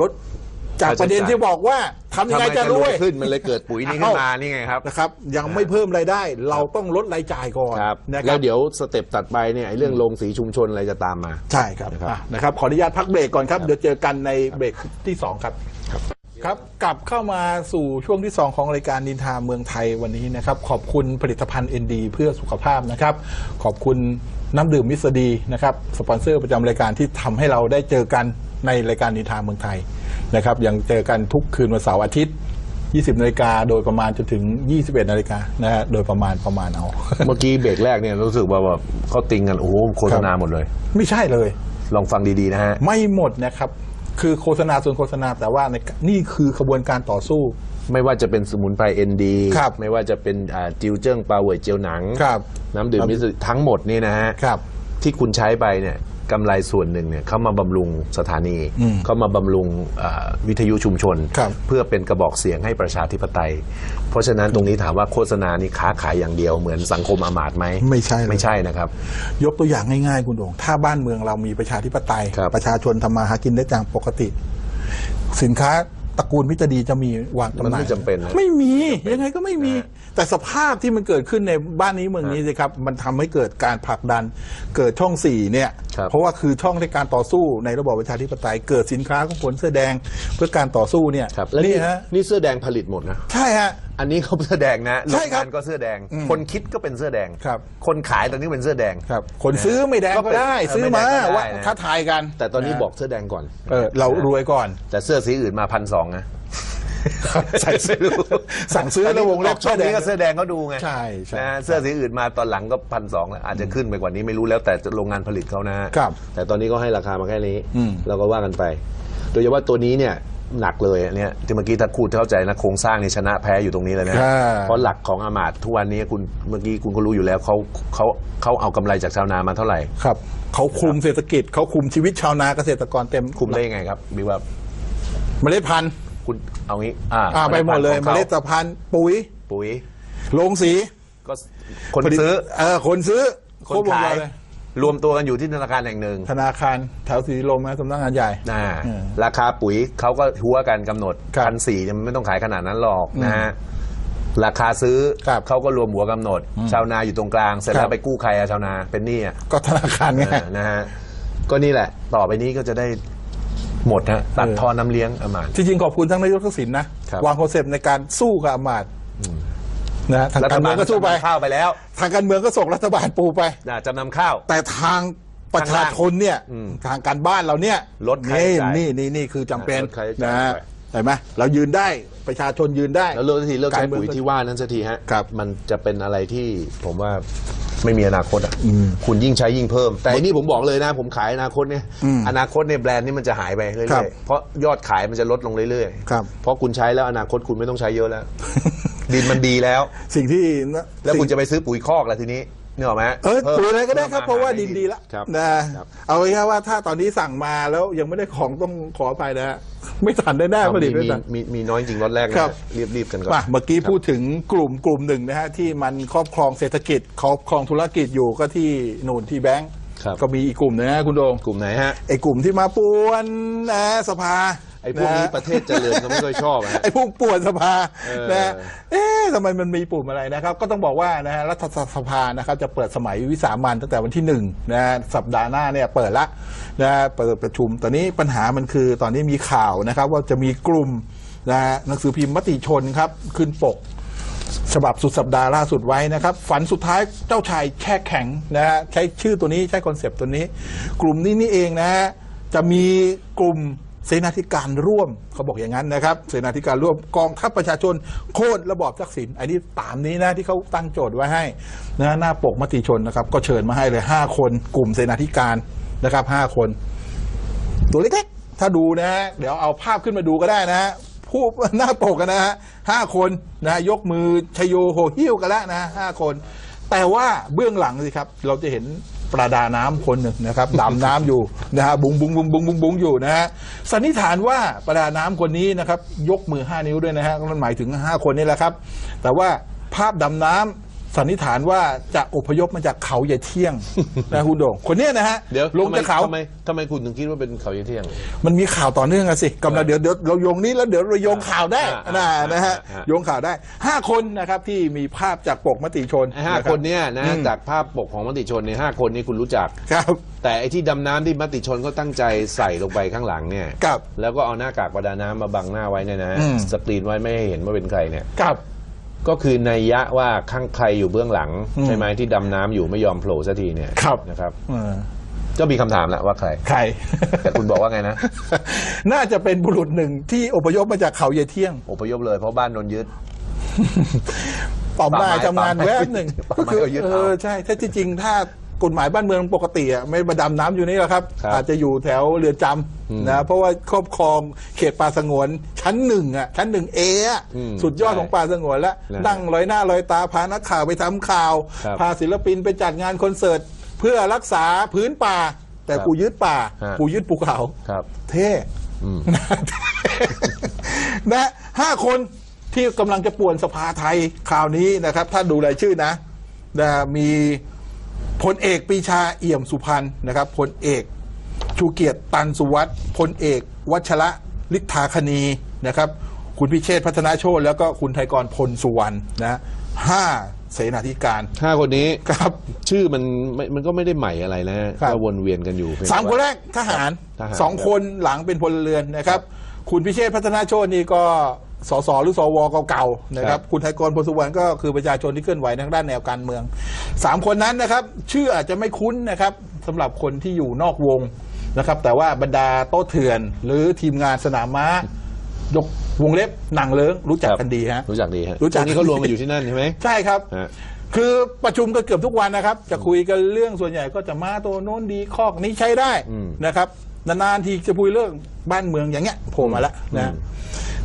ลดจากประเด็นที่บอกว่าทำยังไงจะรวยขึ้นมันเลยเกิดปุ๋ยนี้ขึ้นมานี่ไงครับนะครับ ยังไม่เพิ่มรายได้ เราต้องลดรายจ่ายก่อนครับนะคแล้รัวบเดี๋ยวสเต็ปตัดไปเนี่ยไอ้เรื่องลงสีชุมชนอะไรจะตามมา ใช่ครับนะครับอะนะครับขออนุญาตพักเบรกก่อนครับ เดี๋ยวเจอกันในเบรกที่ 2 ครับครับกลับเข้ามาสู่ช่วงที่ 2 ของรายการนินทาเมืองไทยวันนี้นะครับ ขอบคุณผลิตภัณฑ์ ND เพื่อสุขภาพนะครับ ขอบคุณน้ำดื่มมิสดีนะครับสปอนเซอร์ประจำรายการที่ทำให้เราได้เจอกัน ในรายการนินทาเมืองไทยนะครับยังเจอกันทุกคืนวันเสาร์อาทิตย์ 20นาฬิกาโดยประมาณจนถึง 21นาฬิกานะฮะโดยประมาณประมาณเอาเมื่อกี้เบรกแรกเนี่ยรู้สึกว่าแบบเขาติงกันโอ้โหโฆษณาหมดเลย ไม่ใช่เลย ลองฟังดีๆนะฮะไม่หมดนะครับ คือโฆษณาส่วนโฆษณาแต่ว่าในนี่คือขบวนการต่อสู้ ไม่ว่าจะเป็นสมุนไพรเอ็นดีครับไม่ว่าจะเป็นอ่าจิวเจิ้งปลาเวยเจียวหนังครับ น้ำดื่มมิสซิทั้งหมดนี่นะฮะครับ ที่คุณใช้ไปเนี่ย กำไรส่วนหนึ่งเนี่ยเขามาบำรุงสถานีอืมเขามาบำรุงอ่าวิทยุชุมชนครับเพื่อเป็นกระบอกเสียงให้ประชาธิปไตย เพราะฉะนั้นตรงนี้ถามว่าโฆษณานี่ค้าขายอย่างเดียวเหมือนสังคมอามาตย์ไหมไม่ใช่เลยไม่ใช่นะครับ ยกตัวอย่างง่ายๆ คุณโดงถ้าบ้านเมืองเรามีประชาธิปไตยครับประชาชนทำมาหากินได้อย่างปกติ สินค้า ตระกูลพิจดีจะมีวางจำหมันน่ายไม่จำเป็นนะไม่มียังไงก็ไม่มีแต่สภาพที่มันเกิดขึ้นในบ้านนี้เมืองนี้สิครับ มันทำให้เกิดการผลักดัน เกิดช่องสี่เนี่ย ครับ เพราะว่าคือช่องในการต่อสู้ในระบอบประชาธิปไตยเกิดสินค้าของคนเสื้อแดงเพื่อการต่อสู้เนี่ยครับแล้วนี่นี่ฮะนี่เสื้อแดงผลิตหมดนะ ใช่ฮะ อันนี้เขาเสื้อแดงนะใช่ครับโงงานก็เสื้อแดง อืมคนคิดก็เป็นเสื้อแดงครับ คนขายตอนนี้เป็นเสื้อแดง ครับ คนซื้อไม่แดงก็ได้ ก็เป็นซื้อมาไม่แดงก็ได้ว่านะ ท้าทายกันแต่ตอนนี้ะบอกเสื้อแดงก่อน เออเรารวยก่อน แต่เสื้อสีอื่นมาพันสองนะใส่ซื้อสั่งซื้อแล้ววงเล็บช่องนี้ก็เสื้เสื้ออแดแดงงเขาดูไงใช่ใช่นะเสื้อสีอื่นมาตอนหลังก็พันสองแล้วอาจจะขึ้นไปกว่านี้ไม่รู้แล้วแต่โรงงานผลิตเขานะฮะครับแต่ตอนนี้ก็ให้ราคามาแค่นี้อืมเราก็ว่ากันไป โดยเฉพาะตัวนี้เนี่ย หนักเลยอันเนี่ยที่เมื่อกี้ถ้าคูดเข้าใจนะโครงสร้างนี่ชนะแพ้อยู่ตรงนี้เลยนะอ่า เพราะหลักของอามาตย์ทุกวันนี้คุณเมื่อกี้คุณก็รู้อยู่แล้วเขาเขาเขาเอากำไรจากชาวนามาเท่าไหร่ ครับเขาคุมเศรษฐกิจเขาคุมชีวิตชาวนาเกษตรกรเต็มคุมได้ยังไงครับบิ๊กว่าเมล็ดพันธุ์คุณเอางี้อ่าอ่าไปหมดเลยของเมขาล็ดพันธุ์ปุ๋ยปุ๋ย โรงสีก็คนซื้อ เออคนซื้อครบวงนขายจรเลย รวมตัวกันอยู่ที่ธนาคารแห่งหนึ่งธนาคารแถวสีลมนะสำนักงานใหญ่ อ่าอืม ราคาปุ๋ยเขาก็หัวกันกำหนดครับพันสี่มันไม่ต้องขายขนาดนั้นหรอกนะฮะราคาซื้อครับเขาก็รวมหัวกำหนด ชาวนาอยู่ตรงกลาง เสร็จครัแล้บวไปกู้ใครอะชาวนาเป็นหนี้อะ ก็ธนาคารไง เออนะฮะ ก็นี่แหละ ต่อไปนี้ก็จะได้หมดฮะตัดเออ ทอนน้ำเลี้ยงอามาตย์จริงๆขอบคุณทั้งนายกทักษิณนะครับ วางคอนเซปต์ในการสู้กับอำมาตย์ นะทางรัการฐเมืบาอลงก็สู้ไปจำนำข้าวไปแล้วทางการเมืองก็ส่งรัฐบาลปูไปอ่าจำนำข้าว แต่ทางประชาชนเนี่ยอืมทางการบ้านเราเนี่ยลดค่าใช้นี่จ่ายนี่นี่นี่คือจำเป็นลดค่าใช้จ่ายนะฮะไป เห็นไหมเรายืนได้ประชาชนยืนได้ แล้วเลิกสักทีเลิกใช้การเมืองปุ๋ยที่ว่านั้นสักทีฮะครับมันจะเป็นอะไรที่ผมว่าไม่มีอนาคตอะอืมคุณยิ่งใช้ยิ่งเพิ่ม แต่อันนี้ผมบอกเลยนะ ผมขายอนาคตเนี่ยอืมอนาคตเนี่ยแบรนด์นี้มันจะหายไปเรื่ครัอยบๆเพราะยอดขายมันจะลดลงเรื่อยๆครับ เพราะคุณใช้แล้วอนาคตคุณไม่ต้องใช้เยอะแล้ว ดินมันดีแล้ว สิ่งที่แล้วคุณสิ่งจะไปซื้อปุ๋ยคอกแล้วทีนี้นึกออกไหมเออพิ่มปุ๋ยอะไรก็ได้ครับพิ่มเพราะว่าอหดินดีแล้วครับนะครับเอาไว้แค่ว่าถ้าตอนนี้สั่งมาแล้วยังไม่ได้ของต้องขออภัยนะฮะไม่ทันได้แน่เอาผลิตมีไม่มีทันมีมีน้อยจริงรถแรกนะครับรีบรีบกันก่อนมาเมื่อกี้พูดถึงกลุ่มกลุ่มหนึ่งนะฮะที่มันครอบครองเศรษฐกิจครอบครองธุรกิจอยู่ก็ที่หนุนที่แบงก์ครับก็มีอีกกลุ่มหนึงนะคุณโดงกลุ่มไหนฮะไอ้กลุ่มที่มาป่วนนะสภา ไอ้พวกนี้ะประเทศเจริญก็ไม่ค่อยชอบฮะไอ้พวกป่วนสภาเออนะเอ๊ะทำไมมันมีปุ่มอะไรนะครับ ก็ต้องบอกว่านะฮะรัฐสภานะครับจะเปิดสมัยวิสามันตั้งแต่วันที่หนึ่งนะฮะสัปดาห์หน้าเนี่ยเปิดละนะฮะเปิดประชุมตอนนี้ปัญหามันคือตอนนี้มีข่าวนะครับ ว่าจะมีกลุ่มนะฮะหนังสือพิมพ์มติชนครับขึ้นปกฉบับสุดสัปดาห์ล่าสุดไว้นะครับ ฝันสุดท้ายเจ้าชายแช่แข็งนะฮะใช้ชื่อตัวนี้ใช้คอนเซปต์ตัวนี้ กลุ่มนี้นี่เองนะฮะจะมีกลุ่ม เสนาธิการร่วมเขาบอกอย่างนั้นนะครับ เสนาธิการร่วมกองทัพประชาชนโค่นระบอบทักษิณอันนี้ตามนี้นะที่เขาตั้งโจทย์ไว้ให้นะหน้าปกมติชนนะครับ ก็เชิญมาให้เลย 5 คนกลุ่มเสนาธิการนะครับ5คน ตัวเล็กๆถ้าดูนะ เดี๋ยวเอาภาพขึ้นมาดูก็ได้นะผู้หน้าปกกันนะฮะห้าคนนะยกมือชโยโหหิ้วกันแล้วนะห้าคน แต่ว่าเบื้องหลังสิครับ เราจะเห็น ประดาน้ำคนหนึ่งนะครับดำน้ำอยู่นะฮะบุงบุงบุงบุงบุงบุงอยู่นะฮะสันนิษฐานว่าประดาน้ำคนนี้นะครับยกมือห้านิ้วด้วยนะฮะมันหมายถึงห้าคนนี่แหละครับ แต่ว่าภาพดำน้ำ สันนิษฐานว่าจะอพยพมาจากเขาใหญ่เที่ยง นะคุณโด่งคนเนี้ยนะฮะเดี๋ยวลงจากเขา ทำไมทำไมคุณถึงคิดว่าเป็นเขาเที่ยง มันมีข่าวต่อเนื่องอะสิกำลังเดี๋ยวเดี๋ยวเราโยงนี้แล้วเดี๋ยวเราโยงข่าวได้อ่านะอ่านะฮะอ่า โยงข่าวได้ห้าคนนะครับที่มีภาพจากปกมติชนไอ้ห้าะรับคนเนี้ยนะอืมจากภาพปกของมติชนในยห้าคนนี้คุณรู้จัก ครับ แต่ไอ้ที่ดำน้ำที่มติชนเขาตั้งใจใส่ลงไปข้างหลังเนี่ยครับแล้วก็เอาหน้ากากประดาน้ำมาบังหน้าไว้เนี่ยนะอืม สกรีนไว้ไม่ให้เห็นว่าเป็นใครเนี่ย กับ ก็คือนัยยะว่าข้างใครอยู่เบื้องหลังอืมใช่ไหมที่ดำน้ำอยู่ไม่ยอมโผล่สักทีเนี่ยครับ นะครับ เออก็มีคำถามแหละว่าใคร ใคร แต่คุณบอกว่าไงนะ น่าจะเป็นบุรุษหนึ่งที่อพยพมาจากเขาเยเที่ยง อพยพเลยเพราะบ้านโดนยึด ป่อมไม้ป่าไม้ทำงานป่าไม้แวบหนึ่งป่าก็ไม้คือเอายึดเอเอาอใช่ ถ้าที่จริงถ้า กฎหมายบ้านเมืองปกติอะไม่มาดำน้ำอยู่นี่หรอกครับ ครับอาจจะอยู่แถวเรือนจอืมำนะเพราะว่าครอบครองเขตป่าสงวนชั้นหนึ่งอะชั้นหนึ่งเอะอืมสุดยอดใช่ของป่าสงวนแล้วนะนั่งลอยหน้าลอยตาพานักข่าวไปทำข่าว ครับพาศิลปินไปจัดงานคอนเสิร์ตเพื่อรักษาพื้นป่า แต่ครับกูยึดป่าฮะ กูยึดภูเขา ครับ เท่อืม นะห้าคนที่กำลังจะป่วนสภาไทยคราวนี้นะครับ ถ้าดูรายชื่อนะนะมี พลเอกปรีชาเอี่ยมสุพรรณนะครับพลเอกชูเกียรติตันสุวัตพลเอก วัชระฤทธาคณีนะครับ คุณพิเชษฐ์พัฒนาโชตแล้วก็คุณไทยกรพลสุวรรณนะห้าเสนาธิการห้าคนนี้ครับ ชื่อมันไม่มันก็ไม่ได้ใหม่อะไรนะฮะครับก็วนเวียนกันอยู่เพียงสามแต่คนว่าแรกทหารทหารสองคนหลังเป็นพลเรือนนะครับ คุณพิเชษฐ์พัฒนาโชตนี่ก็ สสหรือสวเก่าๆนะครับ คุณไทยกรพลสุวรรณก็คือประชาชนที่เคลื่อนไหวทางด้านแนวการเมืองสามคนนั้นนะครับ ชื่ออาจจะไม่คุ้นนะครับสำหรับคนที่อยู่นอกวงนะครับ แต่ว่าบรรดาโต๊ะเถื่อน หรือทีมงานสนามม้ายกวงเล็บหนังเลิ้งรู้จักครับกันดีฮะรู้จักดีฮะรู้จักช่วงนี้เขารวมกันอยู่ที่นั่นใช่ไหมใช่ครับฮะคือประชุมกันเกือบทุกวันนะครับ จะคุยกันเรื่องส่วนใหญ่ก็จะมาตัวโน้นดีคอกนี้ใช้ได้อืมนะครับนานๆทีจะคุยเรื่องบ้านเมืองอย่างเงี้ยโผล่มาแล้วอืนะม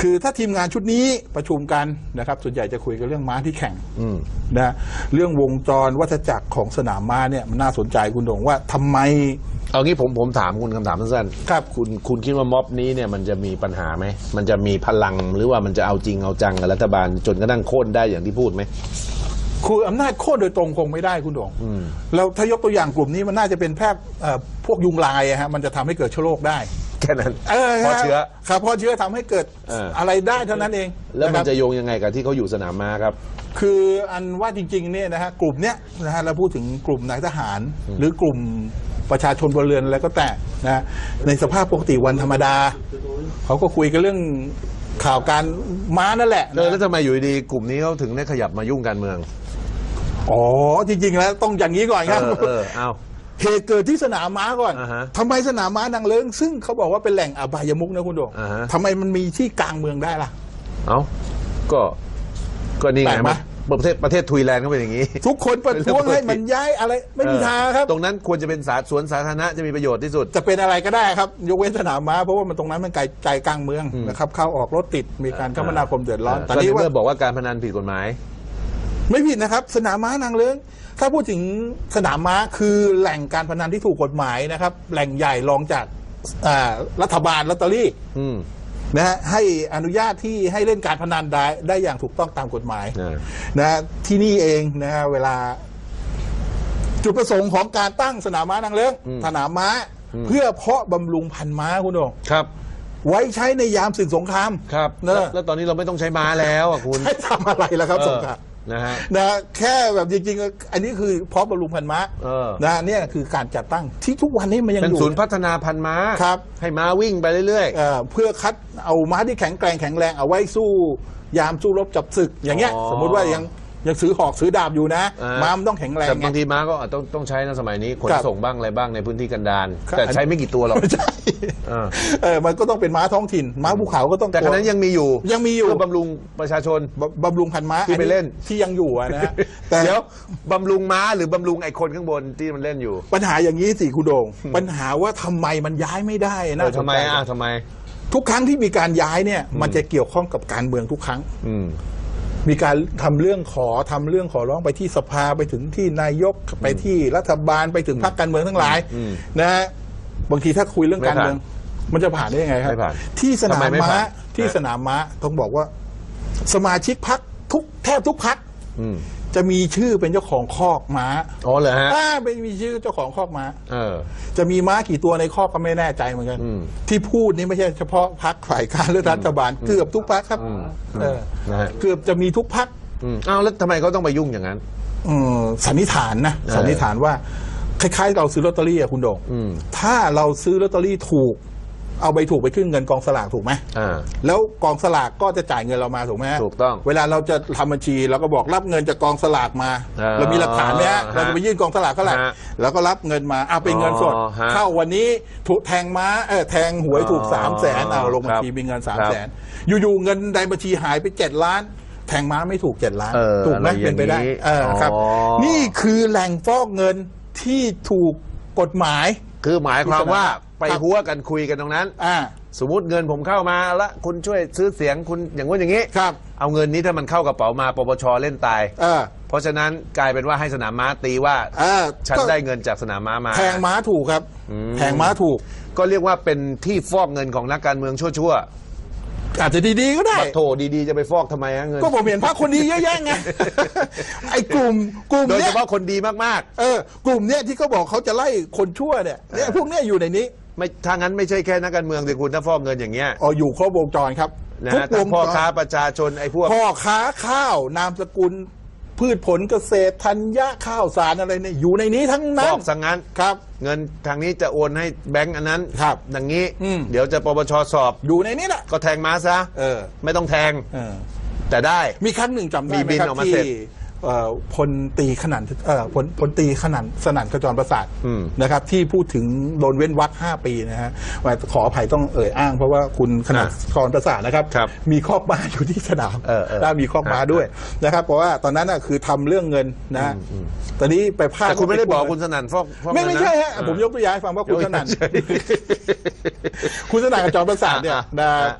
คือถ้าทีมงานชุดนี้ประชุมกันนะครับ ส่วนใหญ่จะคุยกันเรื่องม้าที่แข่งอืมนะเรื่องวงจรวัฏจักรของสนามม้าเนี่ยมันน่าสนใจคุณโดงว่าทำไม เอางี้ผมผมถามคุณคำถามสั้นๆครับคุณคุณคิดว่าม็อบนี้เนี่ยมันจะมีปัญหาไหมมันจะมีพลังหรือว่ามันจะเอาจริงเอาจังกับรัฐบาล จนกระทั่งโค่นได้อย่างที่พูดไหมคืออำนาจโค่นโดยตรงคงไม่ได้คุณโดงอืมเราถ้ายกตัวอย่างกลุ่มนี้มันน่าจะเป็นแพทย์เอ่อพวกยุงลายอะฮะมันจะทำให้เกิดเชื้อโรคได้ แค่นั้นเออพอเชื้อ ครับพอเชื้อทำให้เกิดเอออ อะไรได้เท่านั้นเองแล้วมันคจะรับโยงยังไงกับที่เขาอยู่สนามม้าครับ คืออันว่าจริงๆเนี่ยนะฮะกลุ่มเนี้ยนะฮะเราพูดถึงกลุ่มนายทหาร หรือกลุ่มประชาชนบนเรือนอะไรก็แต่นะฮะในสภาพปกติวันธรรมดา เขาก็คุยกันเรื่องข่าวการม้านั่นแหละเออแล้วทำไมอยู่ดีๆกลุ่มนี้เขาถึงได้ขยับมายุ่งการเมือง อ๋อจริงๆแล้วต้องอย่างนี้ก่อนเอครับอเออเอา เหตุเกิดที่สนามม้าก่อนอ่าฮะทำไมสนามม้านางเลิ้งซึ่งเขาบอกว่าเป็นแหล่งอบายมุกนะคุณโดงอ่าฮะ ทำไมมันมีที่กลางเมืองได้ล่ะ เอาก็ ก็นี่แปไงลกไหม มันประเทศประเทศทุยแลนด์ก็เป็นอย่างนี้ ทุกคนประท้วงให้มันย้ายอะไรไม่มีทางครับ ตรงนั้นควรจะเป็นสาสวนสาธารณะจะมีประโยชน์ที่สุด จะเป็นอะไรก็ได้ครับ ยกเว้นสนามม้าเพราะว่ามันตรงนั้นมันไกลใจกลางเมืองนะครับเข้าออกรถติดมีการคมนาคมเดือดร้อนเออแต่ก็นี้ในว่า เมื่อบอกว่าการพนันผิดกฎหมาย ไม่ผิดนะครับ สนามม้านางเลิ้งถ้าพูดถึงสนามม้าคือแหล่งการพนันที่ถูกกฎหมายนะครับ แหล่งใหญ่รองจากอ่ารัฐบาลลอตเตอรี่อืม นะฮะให้อนุญาตที่ให้เล่นการพนันได้ได้อย่างถูกต้องตามกฎหมายอ่านะฮะที่นี่เองนะฮะเวลา จุดประสงค์ของการตั้งสนามม้านางเลิ้งสนามม้า เพื่อเพาะบำรุงพันธุ์ม้าคุณโดงครับไว้ใช้ในยามศึกสงครามครับเนอะแล้วแล้วตอนนี้เราไม่ต้องใช้ม้าแล้วอะคุณให้ทำอะไรล่ะครับเออ สงคราม นะฮะ นะแค่แบบจริงๆ อันนี้คือเพาะบำรุงพันธุ์ม้าเออ นะเนี่ยคือการจัดตั้งที่ทุกวันนี้มันยังเป็นอยู่ศูนย์พัฒนาพันธุ์ม้า ครับให้ม้าวิ่งไปเรื่อย เอ่อเพื่อคัดเอาม้าที่แข็งแกร่งแข็งแรงเอาไว้สู้ ยามสู้รบจับศึกอย่างเงี้ย อ๋อ สมมุติว่ายัง ยังซื้อหอกซื้อดาบอยู่นะอ่า ม้ามันต้องแข็งๆแรงแต่ไง บางทีม้าก็อาจต้องต้องใช้นะสมัยนี้ขนครับส่งบ้างอะไรบ้างในพื้นที่กันดารครับ แต่ใช้ไม่กี่ตัวหรอก ไม่ใช่เออเออมันก็ต้องเป็นม้าท้องถิ่น ม้าภูเขาก็ต้องแต่ขณะนั้นยังมีอยู่ยังมีอยู่เพื่อบำรุงประชาชน บำบำรุงพันธุ์ม้าที่ไปเล่น อัที่ยังอยู่อะนะฮะแต่ เดี๋ยวบำรุงม้าหรือบำรุงไอ้คนข้างบนที่มันเล่นอยู่ปัญหาอย่างนี้สิคุณโดง ปัญหาว่าทำไมมันย้ายไม่ได้เอนะอทำไมอะทำไม ทุกครั้งที่มีการย้ายเนี่ย มันจะเกี่ยวข้องกับการเมืองทุกครั้ง อืม มีการทำเรื่องขอทำเรื่องขอร้องไปที่สภาไปถึงที่นายกไปที่รัฐบาลไปถึงพรรคการเมืองทั้งหลายอืมนะฮะบางทีถ้าคุยเรื่องการเมือง มันจะผ่านได้ยังไงครับ ไม่ผ่านที่สนาทำไมมไม่ม้าผ่าน ที่ฮะสนามม้าต้องบอกว่า สมาชิกพรรคทุกแทบทุกพรรค อืม จะมีชื่อเป็นเจ้าของคอกม้าอ๋อเหรอฮะอ่าเป็นมีชื่อเจ้าของคอกม้า เออ จะมีม้ากี่ตัวในคอกก็ไม่แน่ใจเหมือนกัน อืม ที่พูดนี่ไม่ใช่เฉพาะพักฝ่ายค้านหรือรัฐบาลเกือบทุกพักครับอืมเออนะฮะเกือบจะมีทุกพัก อืมอ้าวแล้วทำไมเขาต้องไปยุ่งอย่างนั้นสันนิษฐานนะเออสันนิษฐานว่า คล้ายๆ เราซื้อลอตเตอรี่อะคุณโด่งอืมถ้าเราซื้อลอตเตอรี่ถูก เอาใบถูกไปขึ้นเงินกองสลากถูกไหมอ่า แล้วกองสลากก็จะจ่ายเงินเรามาถูกไหมฮะถูกต้องเวลาเราจะทำบัญชีเราก็บอกรับเงินจากกองสลากมา อ่าเรามีหลักฐานไหมฮะฮะเราจะไปยื่นกองสลากเท่าไหร่ฮะแล้วก็รับเงินมาเอาเป็นเงินสด อ๋อฮะเข้าวันนี้ถูกแทงม้าเออแทงหวยถูกอ๋อสามแสนเอาลงบัญชีครับมีเงินสามครับแสนอยู่ๆเงินในบัญชีหายไปเจ็ดล้าน แทงม้าไม่ถูกเจ็ดล้าน เออถูกไหมอะไรอย่างเป็นไปได้นี้เออครับ อ๋อ นี่คือแหล่งฟอกเงินที่ถูกกฎหมาย คือหมายความว่า ไปครับ หัวกันคุยกันตรงนั้น อ่า สมมติเงินผมเข้ามาละคุณช่วยซื้อเสียงคุณอย่างว่าอย่างนี้ ครับ เอาเงินนี้ถ้ามันเข้ากระเป๋ามาปปชเล่นตาย เออเพราะฉะนั้นกลายเป็นว่าให้สนามม้าตีว่า เออฉันก็ได้เงินจากสนามม้ามาแทงม้าถูกครับอืมแทงม้าถูก ก็เรียกว่าเป็นที่ฟอกเงินของนักการเมืองชั่วอาจจะดีๆก็ๆได้ บัตรโถดีๆจะไปฟอกทำไมฮะเงิน ก็ผมเห็นพรรคคนดีเยอะแยะไง ไอ้กลุ่มกลุ่มโดยเฉเนี้ยพาะคนดีมาก เออกลุ่มเนี้ยที่เขาบอกเขาจะไล่คนชั่วเนี่ยเนี่ยพวกเนี้ยอยู่ในนี้ๆ ไม่ถ้างั้นไม่ใช่แค่นักการเมืองสิคุณถ้าฟอกเงินอย่างเงี้ยอ๋ออยู่ครบวงจรครับนะทุกฮะวทั้งงพ่อจรค้าประชาชนไอ้พวก พ่อค้าข้าว นามสกุล พืชผลเกษตรธัญญาข้าวสารอะไรเนี่ยอยู่ในนี้ทั้งฟนั้นอกสังงั้น ครับ เงินทางนี้จะโอนให้แบงก์อันนั้นครับอย่างนี้ อืม เดี๋ยวจะปปชสอบอยู่ในนี้แหละก็แทงม้าซะ เออไม่ต้องแทงเออ แต่ได้ มีครั้งหนึ่งจำได้มีไหมบินครับออกมาที่เสร็จเอ่อ พลตีขนันเอ่อพลพลตีขนันสนั่นขจรประสาทอืมนะครับที่พูดถึงโดนเว้นวักห้าปีนะฮะว่าขออภัยต้องเอ่ยอ้างเพราะว่าคุณขนันขจรประสาทนะครับครับมีคอกม้าอยู่ที่สนามเออเออแล้วมีคอกม้าด้วยนะครับ เพราะว่าตอนนั้นน่ะคือทำเรื่องเงินนะฮะตอนนี้ไปพลาดแต่คุณไม่ได้บอกคุณสนั่นฟอกฟอกไม่เงินไม่นะใช่ฮะอ่าผมยกตัวอย่างให้ฟังว่าคุณสนั่นยกตัวอย่างคุณสนั่นกับจอมประสาทเนี่ยอะนะอะ